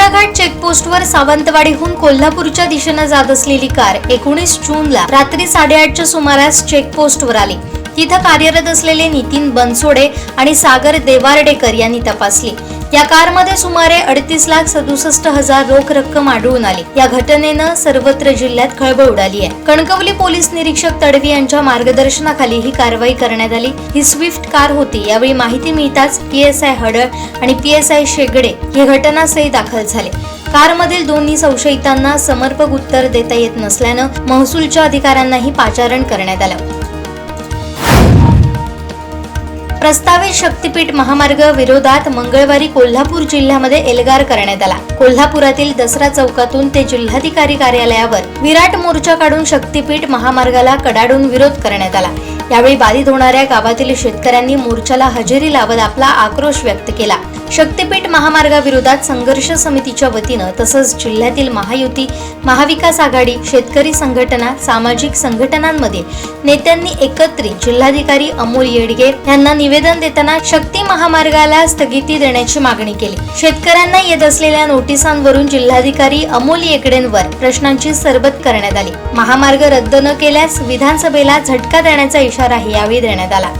घंटाघाट चेकपोस्टवर सावंतवाडीहून कोल्हापूरच्या दिशेनं जात असलेली कार एकोणीस जूनला रात्री साडेआठच्या सुमारास चेकपोस्टवर आली. तिथं कार्यरत असलेले नितीन बनसोडे आणि सागर देवारडेकर यांनी तपासली. या कारमध्ये सुमारे अडतीस लाख सदुसष्ट हजार रोख रक्कम आढळून आली. या घटनेनं सर्वत्र जिल्ह्यात खळबळ उडाली आहे. कणकवली पोलीस निरीक्षक तडवी यांच्या मार्गदर्शनाखाली ही कारवाई करण्यात आली. ही स्विफ्ट कार होती. यावेळी माहिती मिळताच पी एस आय हडळ आणि पी एस आय शेगडे हे घटनास्थळी दाखल झाले. कारमधील दोन्ही संशयितांना समर्पक उत्तर देता येत नसल्यानं महसूलच्या अधिकाऱ्यांनाही पाचारण करण्यात आलं. प्रस्तावित शक्तीपीठ महामार्ग विरोधात मंगळवारी कोल्हापूर जिल्ह्यामध्ये एल्गार करण्यात आला. कोल्हापुरातील दसरा चौकातून ते जिल्हाधिकारी कार्यालयावर विराट मोर्चा काढून शक्तीपीठ महामार्गाला कडाडून विरोध करण्यात आला. यावेळी बाधित होणाऱ्या गावातील शेतकऱ्यांनी मोर्चाला हजेरी लावत आपला आक्रोश व्यक्त केला. शक्तीपीठ महामार्गाविरोधात संघर्ष समितीच्या वतीनं तसंच जिल्ह्यातील महायुती महाविकास आघाडी शेतकरी संघटना सामाजिक संघटनांमध्ये नेत्यांनी एकत्रित जिल्हाधिकारी अमोल येडगे यांना निवेदन देताना शक्ती महामार्गाला स्थगिती देण्याची मागणी केली. शेतकऱ्यांना येत असलेल्या नोटिसांवरून जिल्हाधिकारी अमोल येकडेंवर प्रश्नांची सरबत करण्यात आली. महामार्ग रद्द न केल्यास विधानसभेला झटका देण्याचा इशाराही यावेळी देण्यात आला.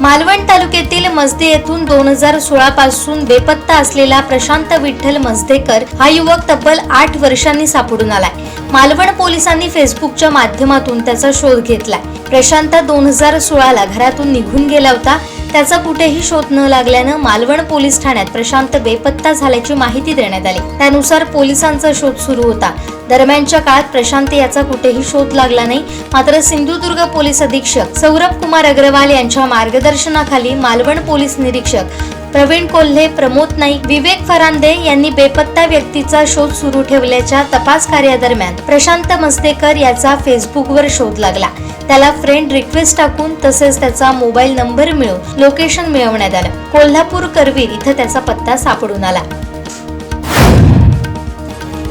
मालवण तालुक्यातील मजदे येथून दोन हजार सोळा पासून बेपत्ता असलेला प्रशांत विठ्ठल मजदेकर हा युवक तब्बल आठ वर्षांनी सापडून आलाय. मालवण पोलिसांनी फेसबुकच्या माध्यमातून त्याचा शोध घेतलाय. प्रशांत दोन हजार सोळाला घरातून निघून गेला होता. त्याचा कुठेही शोध न लागल्यानं मालवण पोलीस ठाण्यात प्रशांत बेपत्ता झाल्याची माहिती देण्यात आली. त्यानुसार पोलिसांचा शोध सुरू होता. दरम्यानच्या काळात प्रशांत याचा कुठेही शोध लागला नाही. मात्र सिंधुदुर्ग पोलीस अधीक्षक सौरभ कुमार अग्रवाल यांच्या मार्गदर्शनाखाली मालवण पोलीस निरीक्षक प्रवीण कोल्हे प्रमोद नाईक विवेक फरांदे यांनी बेपत्ता व्यक्तीचा शोध सुरू ठेवल्याच्या तपास कार्यादरम्यान प्रशांत मस्तेकर याचा फेसबुकवर शोध लागला. त्याला फ्रेंड रिक्वेस्ट टाकून तसेच त्याचा मोबाईल नंबर मिळून लोकेशन मिळवण्यात आलं. कोल्हापूर करवीर इथं त्याचा पत्ता सापडून आला.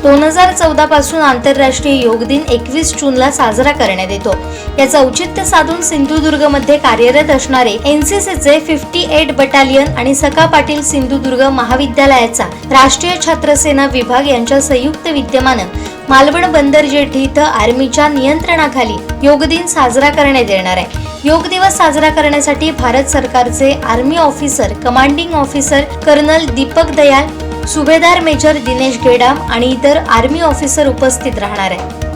दोन हजार चौदा पासून आंतरराष्ट्रीय योग दिन एकवीस जूनला साजरा करण्यात येतो. याचं औचित्य साधून सिंधुदुर्गमध्ये कार्यरत असणारे एनसीसीचे फिफ्टी एट बटालियन आणि सका पाटील सिंधुदुर्ग महाविद्यालयाचा राष्ट्रीय छात्रसेना विभाग यांच्या संयुक्त विद्यमानं मालवण बंदर जेठी इथं आर्मीच्या नियंत्रणाखाली योग दिन साजरा करण्यात येणार आहे. योग दिवस साजरा करण्यासाठी भारत सरकारचे army officer commanding officer colonel Deepak Dayal subedar major Dinesh Gedam आणि इतर आर्मी ऑफिसर उपस्थित राहणार आहे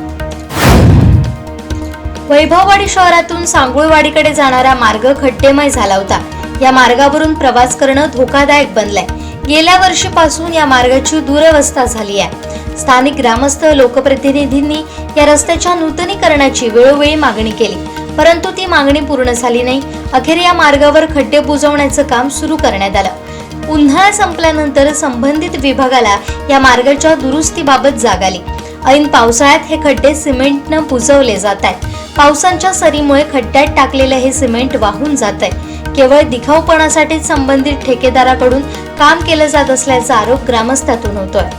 वैभववाडी शहरातून सांगुळवाडीकडे जाणारा मार्ग खड्डेमय झाला होता. या मार्गावरून प्रवास करणं धोकादायक बनलंय. गेल्या वर्षीपासून या मार्गाची दुरवस्था झाली आहे. स्थानिक ग्रामस्थ लोकप्रतिनिधींनी या रस्त्याच्या नूतनीकरणाची वेळोवेळी मागणी केली. परंतु ती मागणी पूर्ण झाली नाही. अखेर या मार्गावर खड्डे बुजवण्याचं काम सुरू करण्यात आलं. उन्हाळा संपल्यानंतर संबंधित विभागाला या मार्गाच्या दुरुस्तीबाबत जाग आली. ऐन पावसाळ्यात हे खड्डे सिमेंटनं बुजवले जात आहेत पावसांच्या सरीमुळे खड्ड्यात टाकलेले हे सिमेंट वाहून जात आहे केवळ दिखाऊपणासाठी संबंधित ठेकेदाराकडून काम केलं जात असल्याचा आरोप ग्रामस्थातून होतोय.